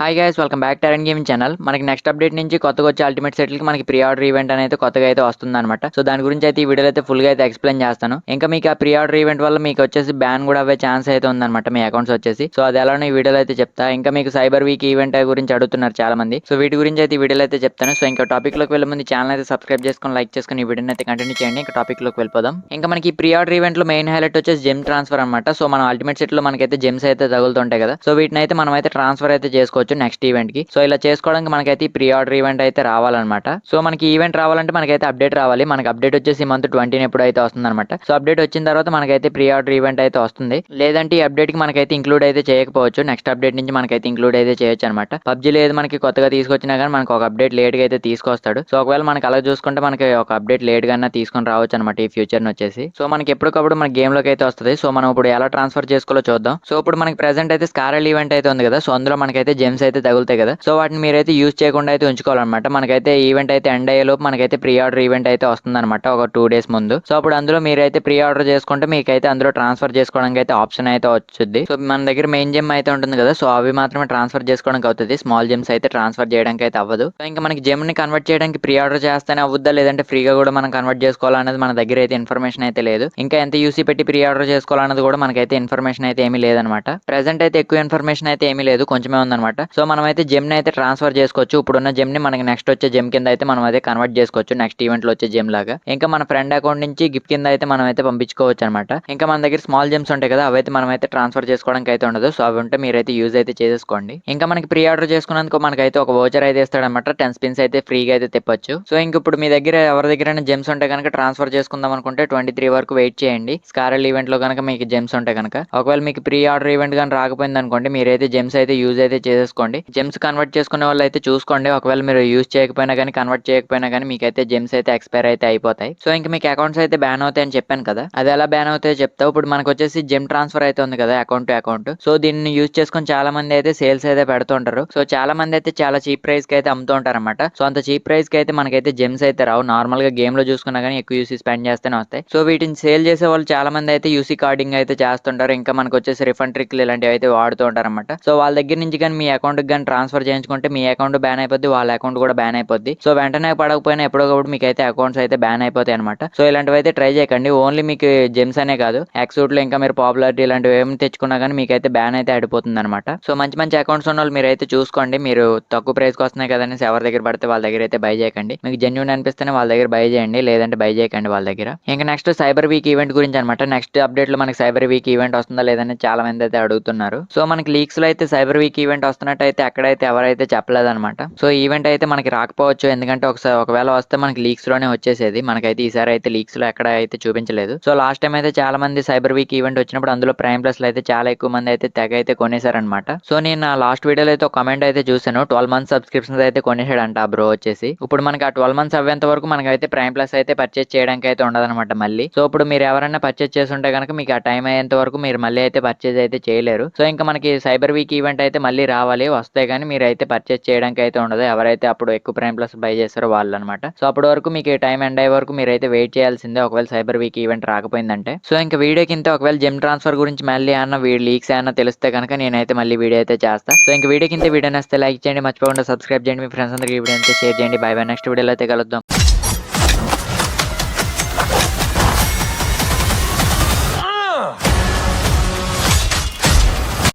Hi guys welcome back Terran game gaming channel మనకి next update నుంచి కొత్తగా వచ్చే అల్టిమేట్ సెటిల్కి మనకి ప్రీ ఆర్డర్ ఈవెంట్ అనేది కొత్తగా అయితే వస్తుంది అనమాట సో దాని గురించి అయితే ఈ వీడియోలో అయితే ఫుల్గా అయితే ఎక్స్ప్లెయిన్ చేస్తాను. ఇంకా మీకు ఆ ప్రీ ఆర్డర్ ఈవెంట్ వల్ల మీకు వచ్చేసి బ్యాన్ కూడా అవ్వే ఛాన్స్ అయితే ఉందన్నమాట మీ అకౌంట్స్ వచ్చేసి. సో అది ఎలానో ఈ వీడియోలో అయితే చెప్తా. ఇంకా మీకు సైబర్ వీక్ ఈవెంట్ గురించి అడుగుతున్నారు చాలా మంది సో వీటి గురించి అయితే ఈ వీడియోలో అయితే చెప్తాను. సో ఇంకా టాపిక్లోకి వెళ్ళే ముందు ఛానల్ అయితే సబ్స్క్రైబ్ చేసుకొని లైక్ చేసుకొని ఈ వీడియోని అయితే కంటిన్యూ చేయండి. ఇంకా టాపిక్లోకి వెళ్ళిపోదాం. ఇంకా మనకి ప్రీ ఆర్డర్ ఈవెంట్లో మెయిన్ హైలైట్ వచ్చేసి జిమ్ ట్రాన్స్ఫర్ అనమాట సో మన అల్టిమేట్ సెట్లో మనకైతే జిమ్స్ అయితే తగులుతుంటాయి కదా. సో వీటిని అయితే మనం అయితే ట్రాన్స్ఫర్ అయితే చేసుకోవచ్చు. నెక్స్ట్ ఈవెంట్కి. సో ఇలా చేసుకోవడానికి మనకైతే ప్రీ ఆర్డర్ ఈవెంట్ అయితే రావాలన్నమాట. సో మనకి ఈవెంట్ రావాలంటే మనకైతే అప్డేట్ రావాలి. మనకి అప్డేట్ వచ్చేసి మంత్ ట్వంటీని ఎప్పుడు అయితే వస్తుంది అనమాట సో అప్డేట్ వచ్చిన తర్వాత మనకైతే ప్రీ ఆర్డర్ ఈవెంట్ అయితే వస్తుంది. లేదంటే ఈ అప్డేట్కి మనకైతే ఇంక్లూడ్ అయితే చేయకపోవచ్చు. నెక్స్ట్ అప్డేట్ నుంచి మనకైతే ఇంక్లూడ్ అయితే చేయొచ్చు అనమాట పబ్జీ లేదు మనకి కొత్తగా తీసుకొచ్చినా కానీ మనకు ఒక అప్డేట్ లేట్గా అయితే తీసుకొస్తాడు. సో ఒకవేళ మనకి అలా చూసుకుంటే మనకి ఒక అప్డేట్ లేట్గా తీసుకొని రావచ్చు అనమాట ఈ ఫ్యూచర్ వచ్చేసి. సో మనకి ఎప్పటికప్పుడు మన గేమ్లోకి అయితే వస్తుంది. సో మనం ఇప్పుడు ఎలా ట్రాన్స్ఫర్ చేసుకోవాలో చూద్దాం. సో ఇప్పుడు మనకి ప్రెసెంట్ అయితే స్కారల్ ఈవెంట్ అయితే ఉంది కదా. సో అందులో మనకైతే జెమ్స్ అయితే తగులుతాయి కదా. సో వాటిని మీరైతే యూజ్ చేయకుండా అయితే ఉంచుకోవాలన్నమాట. మనకైతే ఈవెంట్ అయితే ఎండ్ అయ్యే లోపు మనకైతే ప్రీ ఆర్డర్ ఈవెంట్ అయితే వస్తుందన్నమాట ఒక టూ డేస్ ముందు. సో అప్పుడు అందులో మీరైతే ప్రీ ఆర్డర్ చేసుకుంటే మీకైతే అందులో ట్రాన్స్ఫర్ చేసుకోవడానికి అయితే ఆప్షన్ అయితే వచ్చింది సో మన దగ్గర మెయిన్ జిమ్ అయితే ఉంటుంది కదా. సో అవి మాత్రమే ట్రాన్స్ఫర్ చేసుకోవడానికి అవుతుంది. స్మాల్ జిమ్స్ అయితే ట్రాన్స్ఫర్ చేయడానికి అయితే అవ్వదు. సో ఇంకా మనకి జిమ్ని కన్వర్ట్ చేయడానికి ప్రీ ఆర్డర్ చేస్తేనే అవ్వద్దా లేదంటే ఫ్రీగా కూడా మనం కన్వర్ట్ చేసుకోవాలనేది మన దగ్గర అయితే ఇన్ఫర్మేషన్ అయితే లేదు. ఇంకా ఎంత యూసీ పెట్టి ప్రీ ఆర్డర్ చేసుకోవాలన్నది కూడా మనకైతే ఇన్ఫర్మేషన్ అయితే ఏమీ లేదనమాట ప్రెసెంట్ అయితే ఎక్కువ ఇన్ఫర్మేషన్ అయితే ఏమీ లేదు. కొంచెమే ఉందన్నమాట. సో మనం అయితే జెమ్ని అయితే ట్రాన్స్ఫర్ చేసుకోవచ్చు. ఇప్పుడున్న జెమ్ని మనకి నెక్స్ట్ వచ్చే జెమ్ కింద అయితే మనం అయితే కన్వర్ట్ చేసుకోవచ్చు. నెక్స్ట్ ఈవెంట్లో వచ్చే జెమ్ లాగా. ఇంకా మన ఫ్రెండ్ అకౌంట్ నుంచి గిఫ్ట్ కింద అయితే మనం అయితే పంపించుకోవచ్చు అనమాట ఇంకా మన దగ్గర స్మాల్ జెమ్స్ ఉంటాయి కదా అవైతే మనం అయితే ట్రాన్స్ఫర్ చేసుకోవడానికి అయితే ఉండదు. సో అవి ఉంటే మీరైతే యూజ్ అయితే చేసేసుకోండి. ఇంకా మనకి ప్రీ ఆర్డర్ చేసుకున్నందుకు మనకైతే ఒక వోచర్ అయితే ఇస్తాడనమాట టెన్ స్పిన్స్ అయితే ఫ్రీగా అయితే తెప్పచ్చు. సో ఇంక ఇప్పుడు మీ దగ్గర ఎవరి దగ్గర జెమ్స్ ఉంటే కనుక ట్రాన్స్ఫర్ చేసుకుందాం అనుకుంటే ట్వంటీ త్రీ వరకు వెయిట్ చేయండి. స్కారల్ ఈవెంట్లో కనుక మీకు జెమ్స్ ఉంటాయి కనుక ఒకవేళ మీకు ప్రీ ఆర్డర్ ఈవెంట్ కానీ రాకపోయింది అనుకోండి మీరైతే జెమ్స్ అయితే యూజ్ అయితే చేసేసుకోండి జెమ్స్ కన్వర్ట్ చేసుకునే వాళ్ళు అయితే చూసుకోండి. ఒకవేళ మీరు యూజ్ చేయకపోయినా కానీ కన్వర్ట్ చేయకపోయినా కానీ మీకైతే జెమ్స్ అయితే ఎక్స్పైర్ అయితే అయిపోతాయి. సో ఇంకా మీకు అకౌంట్స్ అయితే బ్యాన్ అవుతాయి అని చెప్పాను కదా. అది ఎలా బ్యాన్ అవుతాయో చెప్తావు. ఇప్పుడు మనకు వచ్చేసి జెమ్ ట్రాన్స్ఫర్ అయితే ఉంది కదా అకౌంట్ టు అకౌంట్ సో దీన్ని యూజ్ చేసుకొని చాలా మంది అయితే సేల్స్ అయితే పెడుతుంటారు. సో చాలా మంది అయితే చాలా చీప్ ప్రైస్కి అయితే అమ్ముతూ ఉంటారు అనమాట సో అంత చీప్ ప్రైస్కి అయితే మనకైతే జెమ్స్ అయితే రావు. నార్మల్గా గేమ్లో చూసుకున్నా కానీ ఎక్కువ యూసీ స్పెండ్ చేస్తేనే వస్తాయి. సో వీటిని సేల్ చేసే వాళ్ళు చాలా మంది అయితే యూసీ కార్డింగ్ అయితే చేస్తుంటారు. ఇంకా మనకు వచ్చేసి రిఫండ్ ట్రిక్లు ఇలాంటివి అయితే వాడుతూ ఉంటారు అనమాట సో వాళ్ళ దగ్గర నుంచి కానీ మీ అకౌంట్ కానీ ట్రాన్స్ఫర్ చేయించుకుంటే మీ అకౌంట్ బ్యాన్ అయిపోద్ది వాళ్ళ అకౌంట్ కూడా బ్యాన్ అయిపోద్ది. సో వెంటనే పడకపోయినా ఎప్పటికప్పుడు మీకు అయితే అకౌంట్స్ అయితే బ్యాన్ అయిపోతాయి అనమాట సో ఇలాంటివి అయితే ట్రై చేయకండి. ఓన్లీ మీకు జెమ్స్ అనే కాదు యాక్సూట్లో ఇంకా మీరు పాపులారిటీ ఇలాంటివి ఏమి తెచ్చుకున్నా కానీ మీకు అయితే బ్యాన్ అయితే అడిపోతుంది అనమాట సో మంచి మంచి అకౌంట్స్ ఉన్న వాళ్ళు మీరు అయితే చూసుకోండి. మీరు తక్కువ ప్రైస్కి వస్తున్నాయి కదని ఎవరి దగ్గర పడితే వాళ్ళ దగ్గర అయితే బై చేయకండి. మీకు జెన్యున్ అనిపిస్తేనే వాళ్ళ దగ్గర బై చేయండి లేదంటే బై చేయకండి వాళ్ళ దగ్గర. ఇంకా నెక్స్ట్ సైబర్ వీక్ ఈవెంట్ గురించి అనమాట నెక్స్ట్ అప్డేట్లో మనకి సైబర్ వీక్ ఈవెంట్ వస్తుందా లేదని చాలా మంది అయితే అడుగుతున్నారు. సో మనకి లీక్స్లో అయితే సైబర్ వీక్ ఈవెంట్ వస్తున్నట్టు అయితే ఎక్కడైతే ఎవరైతే చెప్పలేదన్నమాట. సో ఈవెంట్ అయితే మనకి రాకపోవచ్చు. ఎందుకంటే ఒకసారి ఒకవేళ వస్తే మనకి లీక్స్లోనే వచ్చేసేది. మనకైతే ఈసారి అయితే లీక్స్లో ఎక్కడ అయితే చూపించలేదు. సో లాస్ట్ టైం అయితే చాలా మంది సైబర్ వీక్ ఈవెంట్ వచ్చినప్పుడు అందులో ప్రైమ్ ప్లస్లో అయితే చాలా ఎక్కువ మంది అయితే తెగ అయితే కొనేసారనమాట సో నేను నా లాస్ట్ వీడియోలో అయితే ఒక కమెంట్ అయితే చూసాను ట్వెల్వ్ మంత్స్ సబ్స్క్రిప్షన్స్ అయితే కొనేసాడంట ఆ బ్రో వచ్చేసి. ఇప్పుడు మనకి ఆ ట్వెల్వ్ మంత్స్ అవ్వేంత వరకు మనకైతే ప్రైమ్ ప్లస్ అయితే పర్చేస్ చేయడానికి అయితే ఉండదన్నమాట మళ్ళీ. సో ఇప్పుడు మీరు ఎవరైనా పర్చేస్ చేస్తుంటే కనుక మీకు ఆ టైం అయ్యేంత వరకు మీరు మళ్ళీ అయితే పర్చేస్ అయితే చేయలేరు. సో ఇంకా మనకి సైబర్ వీక్ ఈవెంట్ అయితే మళ్ళీ రావాలి. వస్తాయి కానీ మీరు అయితే పర్చేస్ చేయడానికి అయితే ఉండదు. ఎవరైతే అప్పుడు ఎక్కువ ప్రైమ్ ప్లస్ బై చేస్తారో వాళ్ళు అనమాట సో అప్పటి వరకు మీకు టైం ఎండ్ అయ్యే వరకు మీరు అయితే వెయిట్ చేయాల్సిందే. ఒకవేళ సైబర్ వీక్ ఈవెంట్ రాకపోయిందంటే. సో ఇంకా వీడియో కింద ఒకవేళ జిమ్ ట్రాన్స్ఫర్ గురించి మళ్ళీ ఏమన్నా లీక్స్ ఏమన్నా తెలిస్తే కనుక నేనైతే మళ్ళీ వీడియో అయితే చేస్తా. సో ఇంకా వీడియో కింద వీడియో నస్తే లైక్ చేయండి. మర్చిపోకుండా సబ్స్క్రైబ్ చేయండి. మీ ఫ్రెండ్స్ అందరికీ ఈ వీడియో అయితే షేర్ చేయండి. బై బై నెక్స్ట్ వీడియోలో అయితే కలుద్దాం.